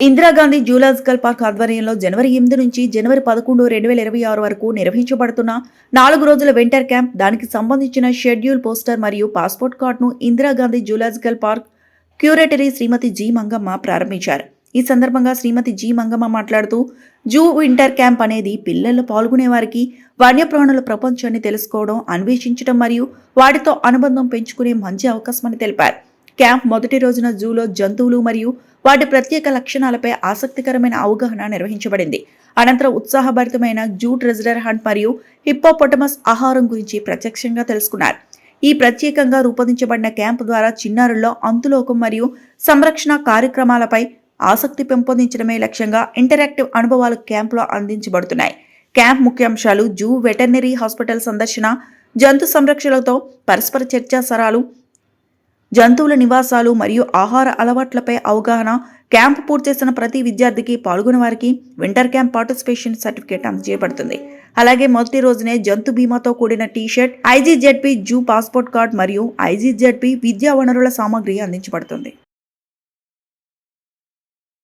Indira Gandhi zoological park ఆధ్వర్యంలో జనవరి ఎనిమిది నుంచి జనవరి పదకొండు రెండు వేల ఇరవై ఆరు వరకు నిర్వహించబడుతున్న నాలుగు రోజుల వింటర్ క్యాంప్ దానికి సంబంధించిన షెడ్యూల్ పోస్టర్ మరియు పాస్పోర్ట్ కార్డును ఇందిరాగాంధీ జూలాజికల్ పార్క్ క్యూరేటరీ శ్రీమతి జి మంగమ్మ ప్రారంభించారు. ఈ సందర్భంగా శ్రీమతి జి మంగమ్మ మాట్లాడుతూ జూ వింటర్ క్యాంప్ అనేది పిల్లలు పాల్గొనే వారికి వన్యప్రాణుల ప్రపంచాన్ని తెలుసుకోవడం అన్వేషించడం మరియు వాటితో అనుబంధం పెంచుకునే మంచి అవకాశమని తెలిపారు. క్యాంప్ మొదటి రోజున జూలో జంతువులు మరియు వాటి ప్రత్యేక లక్షణాలపై ఆసక్తికరమైన అవగాహన నిర్వహించబడింది. అనంతరం ఉత్సాహభరితమైన జూ ట్రెజరర్ హంట్ మరియు హిప్పోపొటమస్ ఆహారం గురించి ప్రత్యక్షంగా తెలుసుకున్నారు. ఈ ప్రత్యేకంగా రూపొందించబడిన క్యాంప్ ద్వారా చిన్నారుల్లో అంతులోకం మరియు సంరక్షణ కార్యక్రమాలపై ఆసక్తి పెంపొందించడమే లక్ష్యంగా ఇంటరాక్టివ్ అనుభవాలు క్యాంపులో అందించబడుతున్నాయి. క్యాంప్ ముఖ్యాంశాలు జూ వెటర్నరీ హాస్పిటల్ సందర్శన జంతు సంరక్షణలతో పరస్పర చర్చా సరాలు జంతువుల నివాసాలు మరియు ఆహార అలవాట్లపై అవగాహన క్యాంప్ పూర్తి చేసిన ప్రతి విద్యార్థికి పాల్గొనే వారికి వింటర్ క్యాంప్ పార్టిసిపేషన్ సర్టిఫికేట్ అందజేయబడుతుంది. అలాగే మొదటి రోజునే జంతు బీమాతో కూడిన T shirt IGZP zoo passport card మరియు ఐజీజెడ్పీ విద్యా వనరుల సామాగ్రి అందించబడుతుంది.